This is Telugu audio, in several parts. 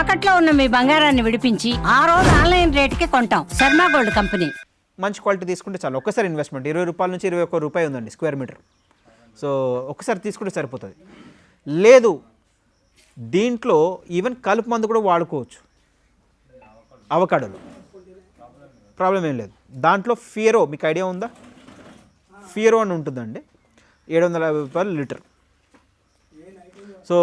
తాకట్లో ఉన్న మీ బంగారాన్ని విడిపించి ఆ రోజు ఆన్లైన్ రేటుకి కొంటాం. Sharma gold company. మంచి క్వాలిటీ తీసుకుంటే చాలు. ఒక్కసారి ఇన్వెస్ట్మెంట్. ఇరవై రూపాయల నుంచి ఇరవై ఒక్క రూపాయి ఉందండి స్క్వేర్ మీటర్. సో ఒక్కసారి తీసుకుంటే సరిపోతుంది. లేదు దీంట్లో ఈవెన్ కలుపు మందు కూడా వాడుకోవచ్చు. అవకాడోలు. ప్రాబ్లం ఏం లేదు. దాంట్లో ఫియరో మీకు ఐడియా ఉందా? ఫియరో అని ఉంటుందండి. ఏడు వందల యాభై రూపాయలు లీటర్. సో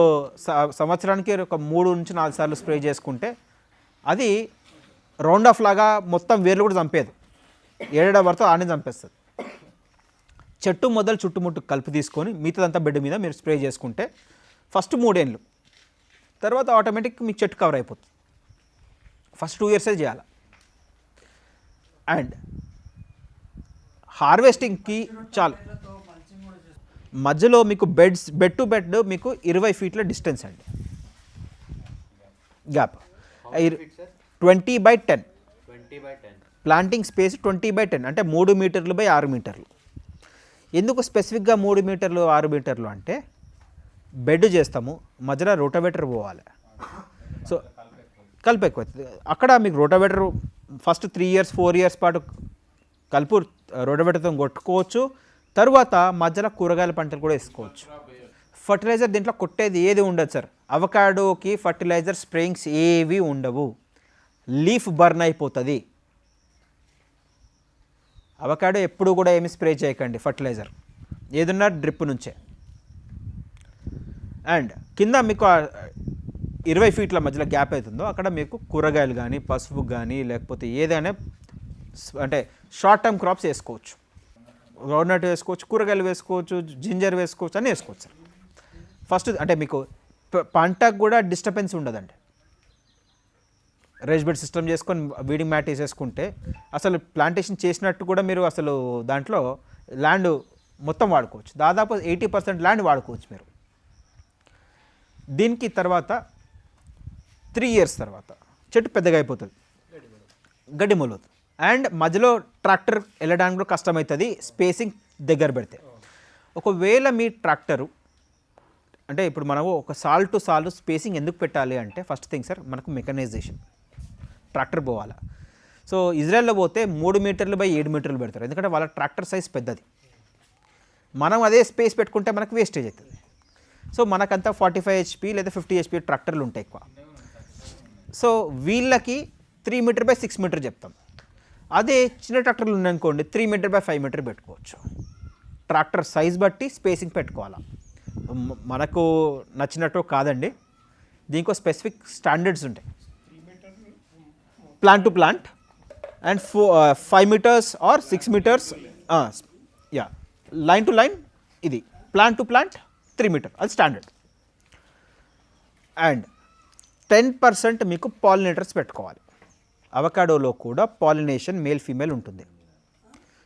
సంవత్సరానికి ఒక మూడు నుంచి నాలుగు సార్లు స్ప్రే చేసుకుంటే అది రౌండ్ ఆఫ్ లాగా మొత్తం వేర్లు కూడా చంపేది. ఏడేడా వరతో ఆనే చంపేస్తుంది. చెట్టు మొదలు చుట్టుముట్టు కలిపి తీసుకొని మిగతాదంతా బెడ్ మీద మీరు స్ప్రే చేసుకుంటే ఫస్ట్ మూడేళ్ళు తర్వాత ఆటోమేటిక్ మీకు చెట్టు కవర్ అయిపోతుంది. ఫస్ట్ టూ ఇయర్సే చేయాలి. అండ్ హార్వెస్టింగ్కి చాలు. మధ్యలో మీకు బెడ్స్ బెడ్ టు బెడ్ మీకు ఇరవై ఫీట్ల డిస్టెన్స్ అండి. Gap twenty by ten. Planting space twenty by ten అంటే మూడు మీటర్లు బై ఆరు మీటర్లు. ఎందుకు స్పెసిఫిక్గా మూడు మీటర్లు ఆరు మీటర్లు అంటే బెడ్ చేస్తాము మధ్యలో రోటోవేటర్ పోవాలి. సో కలుపు ఎక్కువ. అక్కడ మీకు rotavator first three years four years పాటు కలుపు రోటోవేటర్తో కొట్టుకోవచ్చు. తర్వాత మధ్యలో కూరగాయల పంటలు కూడా వేసుకోవచ్చు. ఫర్టిలైజర్ దీంట్లో కొట్టేది ఏది ఉండదు సార్. అవకాడోకి ఫర్టిలైజర్ స్ప్రేయింగ్స్ ఏవి ఉండవు. లీఫ్ బర్న్ అయిపోతుంది. అవకాడో ఎప్పుడు కూడా ఏమి స్ప్రే చేయకండి ఫర్టిలైజర్. ఏదన్నా డ్రిప్ నుంచే. అండ్ కింద మీకు ఇరవై ఫీట్ల మధ్యలో గ్యాప్ అవుతుందో అక్కడ మీకు కూరగాయలు కానీ పసుపు కానీ లేకపోతే ఏదైనా అంటే షార్ట్ టర్మ్ క్రాప్స్ వేసుకోవచ్చు. గ్రౌండ్నట్ వేసుకోవచ్చు కూరగాయలు వేసుకోవచ్చు జింజర్ వేసుకోవచ్చు అని వేసుకోవచ్చు సార్. ఫస్ట్ అంటే మీకు పంటకు కూడా డిస్టర్బెన్స్ ఉండదండి. రేజ్ బెడ్ సిస్టమ్ చేసుకొని వీడింగ్ మ్యాట్ వేసేసుకుంటే అసలు ప్లాంటేషన్ చేసినట్టు కూడా మీరు అసలు దాంట్లో ల్యాండ్ మొత్తం వాడుకోవచ్చు. దాదాపు ఎయిటీ పర్సెంట్ ల్యాండ్ వాడుకోవచ్చు మీరు. దీనికి తర్వాత త్రీ ఇయర్స్ తర్వాత చెట్టు పెద్దగా అయిపోతుంది. గడ్డి మొలవుతుంది అండ్ మధ్యలో ట్రాక్టర్ వెళ్ళడానికి కూడా కష్టమవుతుంది స్పేసింగ్ దగ్గర పెడితే. ఒకవేళ మీ ట్రాక్టరు అంటే ఇప్పుడు మనము ఒక సాల్ టు సాల్ స్పేసింగ్ ఎందుకు పెట్టాలి అంటే ఫస్ట్ థింగ్ సార్ మనకు మెకనైజేషన్ ట్రాక్టర్ పోవాలా. సో ఇజ్రాయెల్లో పోతే మూడు మీటర్లు బై ఏడు మీటర్లు పెడతారు. ఎందుకంటే వాళ్ళ ట్రాక్టర్ సైజ్ పెద్దది. మనం అదే స్పేస్ పెట్టుకుంటే మనకు వేస్టేజ్ అవుతుంది సో మనకంతా ఫార్టీ ఫైవ్ హెచ్పి లేదా ఫిఫ్టీ హెచ్పి ట్రాక్టర్లు ఉంటాయి ఎక్కువ. సో వీళ్ళకి three metre by six metre చెప్తాం. అదే చిన్న ట్రాక్టర్లు ఉన్నాయనుకోండి three metre by five metre పెట్టుకోవచ్చు. ట్రాక్టర్ సైజ్ బట్టి స్పేసింగ్ పెట్టుకోవాలా. మనకు నచ్చినట్టు కాదండి. దీనికో స్పెసిఫిక్ స్టాండర్డ్స్ ఉంటాయి. Plant to plant and four five metres or six metres yeah line to line ఇది. Plant to plant three metre అది స్టాండర్డ్ అండ్ టెన్ పర్సెంట్ మీకు పాలినేటర్స్ పెట్టుకోవాలి. అవకాడోలో కూడా పాలినేషన్ మేల్ ఫీమేల్ ఉంటుంది.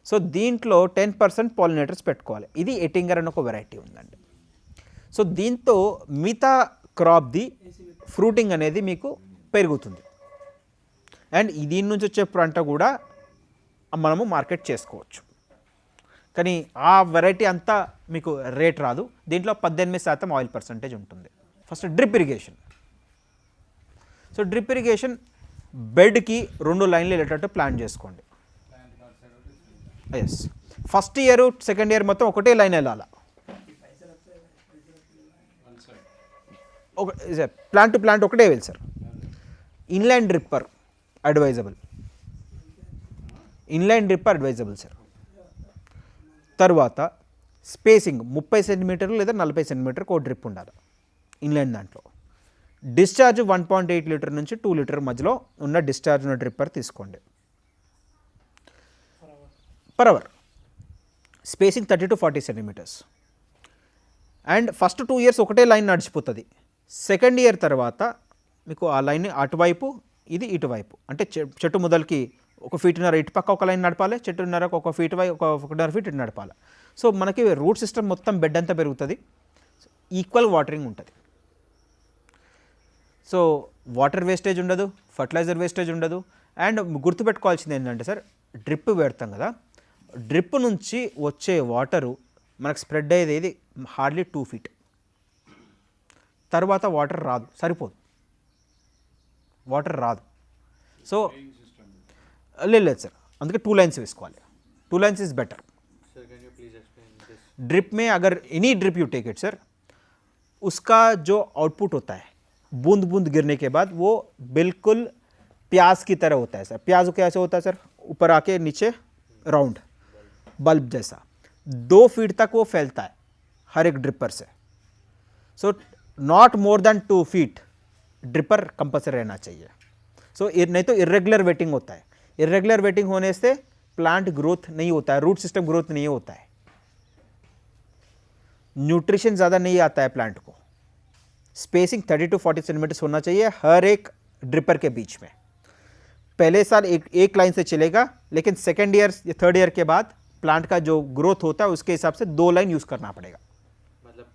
సో దీంట్లో టెన్ పర్సెంట్ పాలినేటర్స్ పెట్టుకోవాలి. ఇది ఎటింగర్ అని ఒక వెరైటీ ఉందండి. సో దీంతో మిగతా క్రాప్ది ఫ్రూటింగ్ అనేది మీకు పెరుగుతుంది. అండ్ దీని నుంచి వచ్చే పంట కూడా మనము మార్కెట్ చేసుకోవచ్చు. కానీ ఆ వెరైటీ అంతా మీకు రేట్ రాదు. దీంట్లో పద్దెనిమిది శాతం ఆయిల్ పర్సంటేజ్ ఉంటుంది. First drip irrigation. So drip irrigation బెడ్కి రెండు లైన్లు వెళ్ళేటట్టు ప్లాన్ చేసుకోండి. Yes first year second year మొత్తం ఒకటే లైన్ వెళ్ళాలి? ఒక ప్లాంట్ టు ప్లాంట్ ఒకటే వెళ్ళి sir inline dripper advisable inline dripper advisable sir తర్వాత స్పేసింగ్ ముప్పై సెంటీమీటర్లు లేదా నలభై సెంటీమీటర్కి ఒక డ్రిప్ ఉండాలి. ఇన్లైన్ దాంట్లో. Discharge one point eight litre నుంచి టూ లీటర్ మధ్యలో ఉన్న డిశ్చార్జ్ ఉన్న డ్రిప్పర్ తీసుకోండి. Per hour spacing thirty to forty centimetres and first two years ఒకటే లైన్ నడిచిపోతుంది. సెకండ్ ఇయర్ తర్వాత మీకు ఆ లైన్ అటువైపు ఇది ఇటువైపు. అంటే చె- చెట్టు మొదలకి ఒక ఫీట్న్నర ఇటు పక్క ఒక లైన్ నడపాలి చెట్టున్నరకు ఒక ఫీట్ వై ఒక ఒకటిన్నర ఫీట్ ఇటు నడపాలి. సో మనకి రూట్ సిస్టమ్ మొత్తం బెడ్ అంతా పెరుగుతుంది. ఈక్వల్ వాటరింగ్ ఉంటుంది. సో వాటర్ వేస్టేజ్ ఉండదు ఫర్టిలైజర్ వేస్టేజ్ ఉండదు అండ్ గుర్తుపెట్టుకోవాల్సింది ఏంటంటే సార్ డ్రిప్ పెడతాం కదా డ్రిప్ నుంచి వచ్చే వాటరు మనకు స్ప్రెడ్ అయ్యేది ఏది హార్డ్లీ టూ ఫీట్ తర్వాత వాటర్ రాదు సరిపోదు వాటర్ రాదు సో లేదు లేదు సార్ అందుకే టూ లైన్స్ వేసుకోవాలి two lines is better Sir, can you please explain this? Drip में अगर any drip you take it sir उसका जो आउटपुट होता है बूंद बूंद गिरने के बाद वो बिल्कुल प्याज की तरह होता है सर। प्याज कैसे होता है सर? ऊपर आके नीचे राउंड बल्ब जैसा। दो फीट तक वो फैलता है हर एक ड्रिपर से। So not more than two feet dripper compulsory रहना चाहिए। सो so, नहीं तो इरेगुलर वेटिंग होता है। इरेगुलर वेटिंग होने से प्लांट ग्रोथ नहीं होता है रूट सिस्टम ग्रोथ नहीं होता है। न्यूट्रिशन ज़्यादा नहीं आता है प्लांट को। स्पेसिंग 30 टू 40 सेंटीमीटर्स होना चाहिए हर एक ड्रिपर के बीच में। पहले साल एक एक लाइन से चलेगा लेकिन सेकेंड ईयर या थर्ड ईयर के बाद प्लांट का जो ग्रोथ होता है उसके हिसाब से दो लाइन यूज़ करना पड़ेगा। मतलब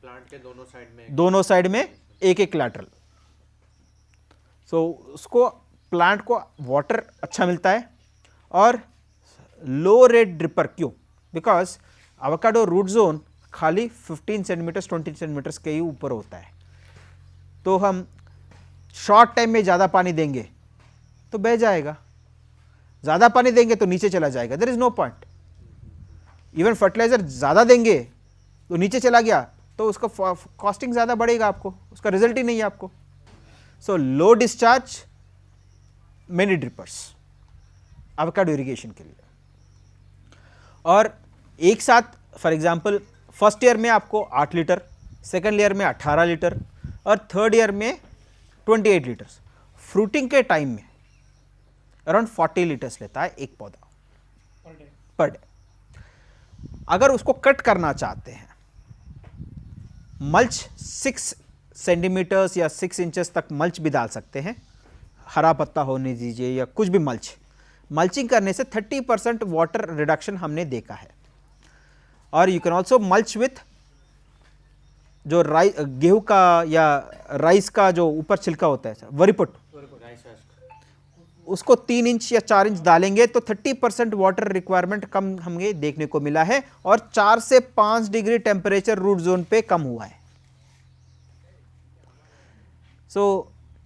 प्लांट के दोनों साइड में दोनों साइड में एक एक लैटरल सो so, उसको प्लांट को वाटर अच्छा मिलता है और लो रेट ड्रिपर क्यों? बिकॉज़ अवकाडो रूट जोन खाली 15 सेंटीमीटर्स 20 सेंटीमीटर्स के ही ऊपर होता है। तो हम शॉर्ट टाइम में ज़्यादा पानी देंगे तो बह जाएगा। ज़्यादा पानी देंगे तो नीचे चला जाएगा। There is no point even fertiliser ज़्यादा देंगे तो नीचे चला गया तो उसका कॉस्टिंग ज़्यादा बढ़ेगा आपको, उसका रिज़ल्ट ही नहीं है आपको। So low discharge many drippers avocado irrigation के लिए। और एक साथ फॉर एग्जांपल फ़र्स्ट ईयर में आपको 8 लीटर सेकेंड ईयर में 18 लीटर और थर्ड ईयर में 28 लीटर्स फ्रूटिंग के टाइम में अराउंड 40 लीटर्स लेता है एक पौधा पर डे अगर उसको कट करना चाहते हैं मल्च सिक्स सेंटीमीटर्स या सिक्स इंचेस तक मल्च भी डाल सकते हैं। हरा पत्ता होने दीजिए या कुछ भी मल्च मल्चिंग करने से 30 परसेंट वाटर रिडक्शन हमने देखा है। और you can also mulch with जो राई गेहूं का या राइस का जो ऊपर छिलका होता है वरीपुट राइस हस्क उसको तीन इंच या चार इंच डालेंगे तो थर्टी परसेंट वाटर रिक्वायरमेंट कम हमें देखने को मिला है और चार से पाँच डिग्री टेम्परेचर रूट जोन पे कम हुआ है so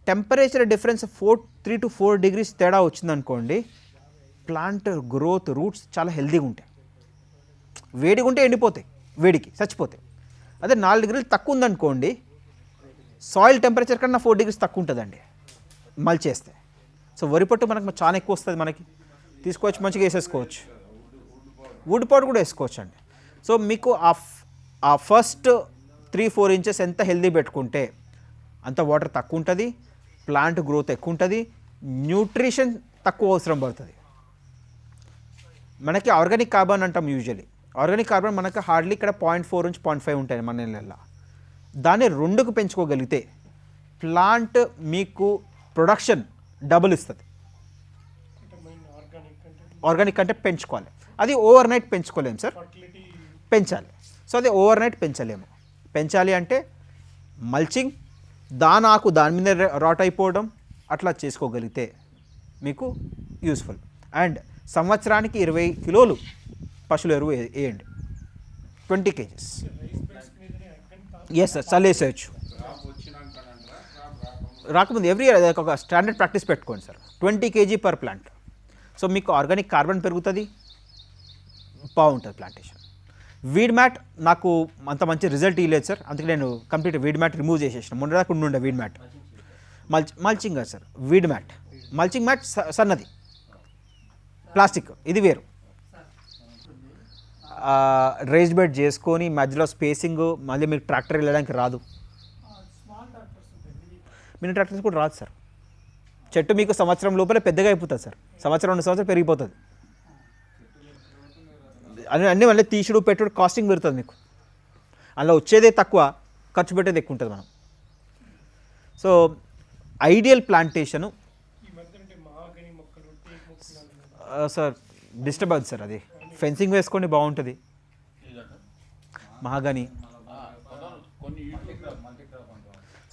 temperature difference four three to four degrees తేడా వచ్చిందనుకోండి ప్లాంట్ గ్రోత్ రూట్స్ చాలా హెల్తీగా ఉంటాయి వేడిగా ఉంటే ఎండిపోతాయి వేడికి చచ్చిపోతాయి అదే నాలుగు డిగ్రీలు తక్కువ ఉందనుకోండి సాయిల్ టెంపరేచర్ కన్నా ఫోర్ డిగ్రీస్ తక్కువ ఉంటుందండి మల్చేస్తే. సో వరి పొట్టు మనకు చాలా ఎక్కువ వస్తుంది మనకి. తీసుకోవచ్చు మంచిగా వేసేసుకోవచ్చు. వుడ్ పాట్ కూడా వేసుకోవచ్చు అండి సో మీకు ఆ ఆ ఫస్ట్ త్రీ ఫోర్ ఇంచెస్ ఎంత హెల్దీ పెట్టుకుంటే అంత వాటర్ తక్కువ ఉంటుంది ప్లాంట్ గ్రోత్ ఎక్కువ ఉంటుంది న్యూట్రిషన్ తక్కువ అవసరం పడుతుంది. మనకి ఆర్గానిక్ కార్బన్ అంటాం యూజువలీ ఆర్గానిక్ కార్బన్ మనకు హార్డ్లీ ఇక్కడ పాయింట్ ఫోర్ నుంచి పాయింట్ ఫైవ్ ఉంటాయి మన నెలల్లో. దాన్ని రెండుకు పెంచుకోగలిగితే ప్లాంట్ మీకు ప్రొడక్షన్ డబుల్ ఇస్తుంది. ఆర్గానిక్ అంటే పెంచుకోవాలి. అది ఓవర్ నైట్ పెంచుకోలేము సార్. పెంచాలి. సో అది ఓవర్ నైట్ పెంచలేము. పెంచాలి అంటే మల్చింగ్ దాని ఆకు దాని మీద రాట్ అయిపోవడం అట్లా చేసుకోగలిగితే మీకు యూస్ఫుల్ అండ్ సంవత్సరానికి ఇరవై కిలోలు పశువుల ఎరువు వేయండి. Twenty kgs. ఎస్ సార్ చల్లేసేయచ్చు రాకముందు ఎవ్రీ ఇయర్ ఒక స్టాండర్డ్ ప్రాక్టీస్ పెట్టుకోండి sir twenty kg per plant so మీకు ఆర్గానిక్ కార్బన్ పెరుగుతుంది బాగుంటుంది ప్లాంటేషన్ వీడ్ మ్యాట్ నాకు అంత మంచి రిజల్ట్ ఇవ్వలేదు సార్ అందుకే నేను కంప్లీట్ వీడ్ మ్యాట్ రిమూవ్ చేసేసిన. మొన్న దాకా ఉండే వీడ్ మ్యాట్ మల్చ్ మల్చింగ్ కాదు sir weed mat mulching mat స- సన్నది. ప్లాస్టిక్ ఇది వేరు. రైజ్డ్ బెడ్ చేసుకొని మధ్యలో స్పేసింగ్ మళ్ళీ మీకు ట్రాక్టర్ వెళ్ళడానికి రాదు. మినీ ట్రాక్టర్స్ కూడా రాదు సార్. చెట్టు మీకు సంవత్సరం లోపలే పెద్దగా అయిపోతుంది సార్. సంవత్సరం రెండు సంవత్సరం పెరిగిపోతుంది. అన్ని అన్నీ మళ్ళీ తీసుడు పెట్టుడు కాస్టింగ్ పెరుగుతుంది మీకు. అందులో వచ్చేదే తక్కువ ఖర్చు పెట్టేది ఎక్కువ ఉంటుంది మనం. So ideal plantation sir disturb అవుతుంది సార్ అది. ఫెన్సింగ్ వేసుకోండి బాగుంటుంది. మహాగని.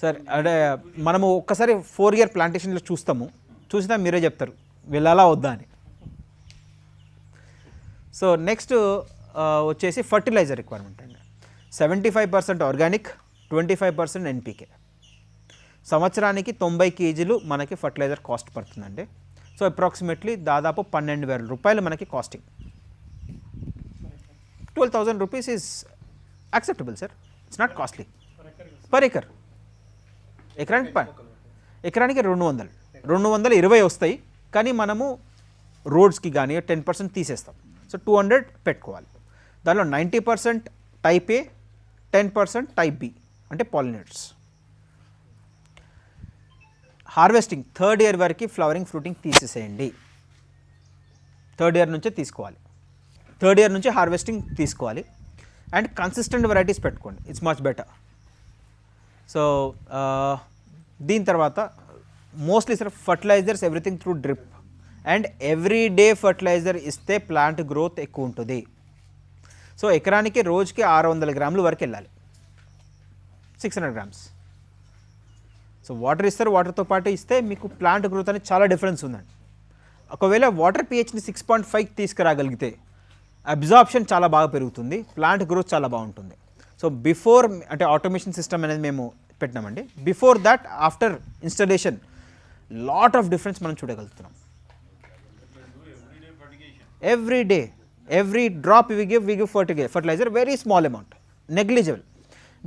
సార్ అంటే మనము ఒక్కసారి ఫోర్ ఇయర్ ప్లాంటేషన్లో చూస్తాము. చూసినా మీరే చెప్తారు. వెళ్ళాలా వద్దా అని. సో నెక్స్ట్ వచ్చేసి ఫర్టిలైజర్ రిక్వైర్మెంట్ అండి. Seventy five percent organic twenty five percent NPK. సంవత్సరానికి తొంభై కేజీలు మనకి ఫర్టిలైజర్ కాస్ట్ పడుతుందండి. సో అప్రాక్సిమేట్లీ దాదాపు పన్నెండు వేల రూపాయలు మనకి costing. Twelve thousand rupees is acceptable sir it's not costly per acre ఎకరానికి ఎకరానికి రెండు వందలు రెండు వందల ఇరవై వస్తాయి కానీ మనము రోడ్స్కి కానీ టెన్ పర్సెంట్ తీసేస్తాం సో టూ హండ్రెడ్ పెట్టుకోవాలి దానిలో ninety percent type A ten percent type B అంటే పాలినేట్స్ హార్వెస్టింగ్ థర్డ్ ఇయర్ వరకు ఫ్లవరింగ్ ఫ్రూటింగ్ తీసేసేయండి థర్డ్ ఇయర్ నుంచే తీసుకోవాలి థర్డ్ ఇయర్ నుంచి హార్వెస్టింగ్ తీసుకోవాలి. అండ్ కన్సిస్టెంట్ వెరైటీస్ పెట్టుకోండి. ఇట్స్ మచ్ బెటర్ సో దీని తర్వాత mostly sir fertilisers everything through drip and every day fertiliser ఇస్తే ప్లాంట్ గ్రోత్ ఎక్కువ ఉంటుంది. సో ఎకరానికి రోజుకి ఆరు వందల గ్రాములు వరకు వెళ్ళాలి. Six hundred grams so water ఇస్తారు వాటర్తో పాటు ఇస్తే మీకు ప్లాంట్ గ్రోత్ అనేది చాలా డిఫరెన్స్ ఉందండి. ఒకవేళ వాటర్ పిహెచ్ని సిక్స్ పాయింట్ ఫైవ్ తీసుకురాగలిగితే అబ్జార్ప్షన్ చాలా బాగా పెరుగుతుంది ప్లాంట్ గ్రోత్ చాలా బాగుంటుంది. సో బిఫోర్ అంటే ఆటోమేషన్ సిస్టమ్ అనేది మేము పెట్టినామండి. Before that after installation lot of difference మనం చూడగలుగుతున్నాం. Every day every drop we give we give ఫర్టిగై fertiliser very small amount negligible.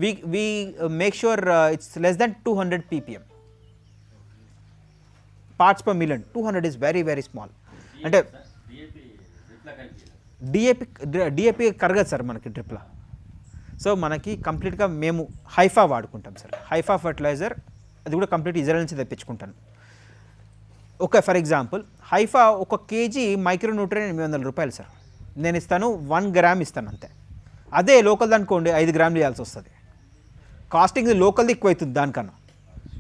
We we make sure it's less than two hundred PPM parts per million two hundred is very very small అంటే డిఏపి డిఏపి కరగదు సార్ మనకి డ్రిప్లో. సో మనకి కంప్లీట్గా మేము హైఫా వాడుకుంటాం సార్. హైఫా ఫర్టిలైజర్ అది కూడా కంప్లీట్ ఇజ్రాయల్ నుంచి తెప్పించుకుంటాను. ఒక ఫర్ ఎగ్జాంపుల్ హైఫా ఒక కేజీ మైక్రో న్యూట్రియన్ ఎనిమిది వందల రూపాయలు సార్. నేను ఇస్తాను వన్ గ్రామ్ ఇస్తాను అంతే. అదే లోకల్ అనుకోండి ఐదు గ్రాములు ఇవ్వాల్సి వస్తుంది. కాస్టింగ్ లోకల్ది ఎక్కువ అవుతుంది దానికన్నా.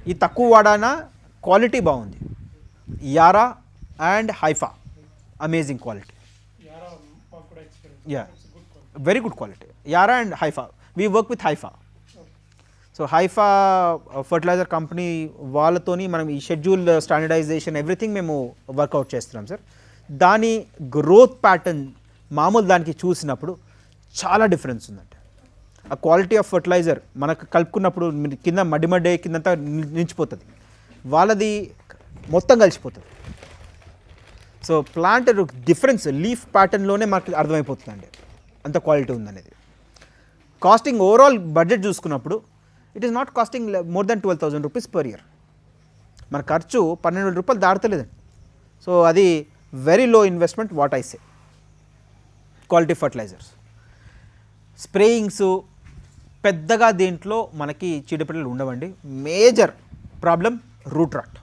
ఈ తక్కువ వాడానా క్వాలిటీ బాగుంది. Yara and Haifa amazing quality. Yeah, very yeah very good quality Yara and Haifa with work with Haifa so Haifa fertiliser company వాళ్ళతోని మనం ఈ షెడ్యూల్ స్టాండర్డైజేషన్ ఎవ్రీథింగ్ మేము వర్కౌట్ చేస్తున్నాం సార్ దాని గ్రోత్ ప్యాటర్న్ మామూలు దానికి చూసినప్పుడు చాలా డిఫరెన్స్ ఉందంటే. ఆ క్వాలిటీ ఆఫ్ ఫర్టిలైజర్ మనకు కలుపుకున్నప్పుడు కింద మడ్డి మడ్డే కిందంతా నిలిచిపోతుంది. వాళ్ళది మొత్తం కలిసిపోతుంది. సో ప్లాంట్ డిఫరెన్స్ లీఫ్ ప్యాటర్న్లోనే మనకి అర్థమైపోతుందండి. అంత క్వాలిటీ ఉందనేది. కాస్టింగ్ ఓవరాల్ బడ్జెట్ చూసుకున్నప్పుడు it is not costing more than twelve thousand rupees per year మన ఖర్చు పన్నెండు వేల రూపాయలు దాడతలేదండి సో అది very low investment what I say quality fertilisers sprayings పెద్దగా దీంట్లో మనకి చీడపిల్లలు ఉండవండి. Major problem root rot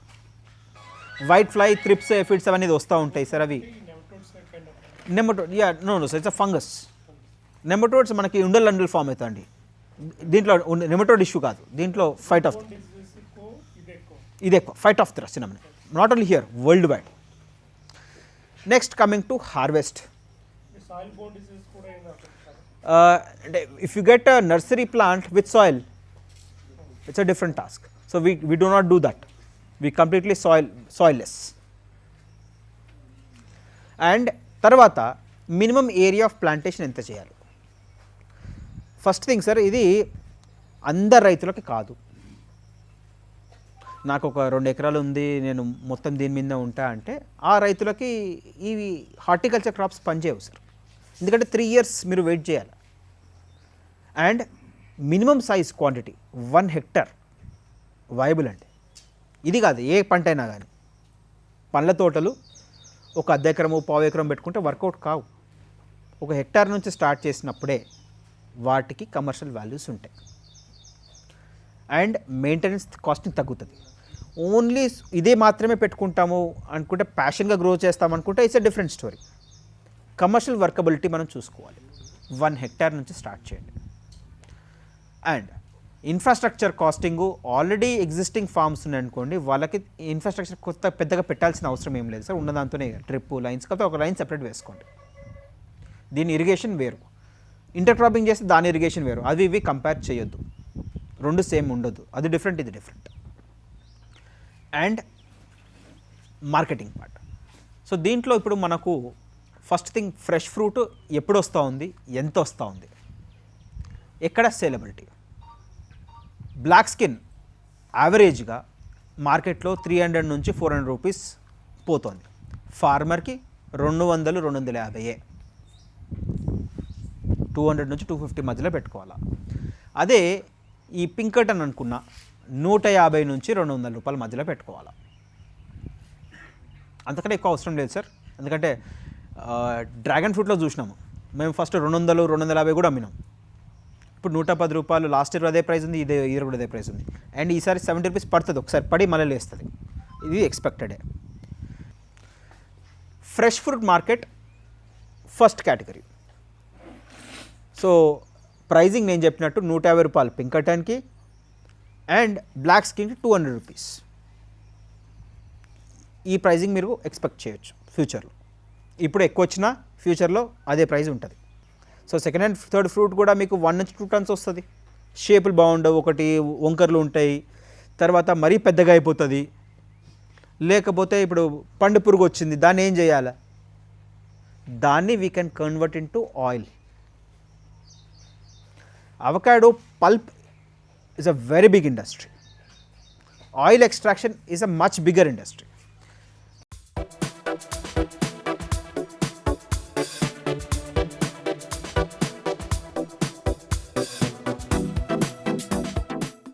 white fly thrips aphids అవన్నీ వస్తూ ఉంటాయి సార్ అవి. Nematode yeah no no sir it's a fungus nematodes మనకి ఉండల్ అండల్ ఫామ్ అవుతాయండి. దీంట్లో నెమటోడ్ ఇష్యూ కాదు. దీంట్లో ఫైట్ ఆఫ్ ఇది ఎక్కువ. Phytophthora cinnamon not only here world wide next coming to harvest అంటే if you get a nursery plant with soil it's a different task so we we do not do that we completely soil soilless. And తర్వాత మినిమం ఏరియా ఆఫ్ ప్లాంటేషన్ ఎంత చేయాలి? ఫస్ట్ థింగ్ సార్ ఇది అందరు రైతులకి కాదు. నాకు ఒక రెండు ఎకరాలు ఉంది నేను మొత్తం దీని మీద ఉంటా అంటే ఆ రైతులకి ఇవి హార్టికల్చర్ క్రాప్స్ పనిచేయవు సార్. ఎందుకంటే త్రీ ఇయర్స్ మీరు వెయిట్ చేయాలి. And minimum size quantity one hectare viable అండి. ఇది కాదు ఏ పంట అయినా కానీ. పండ్ల తోటలు ఒక అర్ధ ఎకరము పావు ఎకరం పెట్టుకుంటే వర్కౌట్ కావు. ఒక హెక్టార్ నుంచి స్టార్ట్ చేసినప్పుడే వాటికి కమర్షియల్ వాల్యూస్ ఉంటాయి. అండ్ మెయింటెనెన్స్ కాస్ట్ని తగ్గుతుంది. ఓన్లీ ఇదే మాత్రమే పెట్టుకుంటాము అనుకుంటే ప్యాషన్గా గ్రో చేస్తాం అనుకుంటే it's a different story. Commercial workability మనం చూసుకోవాలి. వన్ హెక్టార్ నుంచి స్టార్ట్ చేయండి. And infrastructure costing already existing farms ఉన్నాయనుకోండి వాళ్ళకి ఇన్ఫ్రాస్ట్రక్చర్ కొత్త పెద్దగా పెట్టాల్సిన అవసరం ఏం లేదు సార్. ఉన్న దాంతోనే ట్రిప్ లైన్స్ కాకపోతే ఒక లైన్ సెపరేట్ వేసుకోండి. దీని ఇరిగేషన్ వేరు. ఇంటర్ క్రాపింగ్ చేస్తే దాని ఇరిగేషన్ వేరు. అవి ఇవి కంపేర్ చేయొద్దు. రెండు సేమ్ ఉండదు అది డిఫరెంట్ ఇది different and marketing part so దీంట్లో ఇప్పుడు మనకు ఫస్ట్ థింగ్ ఫ్రెష్ ఫ్రూట్ ఎప్పుడు వస్తూ ఉంది? ఎంత వస్తూ ఉంది? ఎక్కడ సేలబిలిటీ బ్లాక్ స్కిన్ యావరేజ్గా మార్కెట్లో త్రీ హండ్రెడ్ నుంచి ఫోర్ హండ్రెడ్ రూపీస్ పోతుంది. ఫార్మర్కి రెండు వందలు రెండు వందల యాభైయే. టూ హండ్రెడ్ నుంచి టూ ఫిఫ్టీ మధ్యలో పెట్టుకోవాలా. అదే ఈ పింకటన్ అనుకున్న నూట యాభై నుంచి రెండు వందల రూపాయల మధ్యలో పెట్టుకోవాలా. అంతకంటే ఎక్కువ అవసరం లేదు సార్. ఎందుకంటే డ్రాగన్ ఫ్రూట్లో చూసినాము. మేము ఫస్ట్ రెండు వందలు రెండు వందల యాభై కూడా అమ్మినాం. ఇప్పుడు నూట పది రూపాయలు లాస్ట్ ఇయర్ అదే ప్రైస్ ఉంది ఇదే ఇయర్ కూడా అదే ప్రైస్ ఉంది. అండ్ ఈసారి సెవెంటీ రూపీస్ పడుతుంది ఒకసారి పడి మళ్ళీ లేస్తుంది. ఇది ఎక్స్పెక్టెడే fresh fruit market first category so pricing నేను చెప్పినట్టు నూట యాభై రూపాయలు పింకటన్కి అండ్ బ్లాక్ స్కిన్కి టూ హండ్రెడ్ రూపీస్ ఈ ప్రైజింగ్ మీరు ఎక్స్పెక్ట్ చేయొచ్చు ఫ్యూచర్లో ఇప్పుడు ఎక్కువ వచ్చినా ఫ్యూచర్లో అదే ప్రైస్ ఉంటుంది. So second hand third fruit కూడా మీకు వన్ నుంచి టూ టన్స్ వస్తుంది. షేపులు బాగుండవు ఒకటి వంకర్లు ఉంటాయి తర్వాత మరీ పెద్దగా అయిపోతుంది. లేకపోతే ఇప్పుడు పండు పురుగు వచ్చింది దాన్ని ఏం చేయాలి? దాన్ని we can convert in to oil avocado pulp is a very big industry oil extraction is a much bigger industry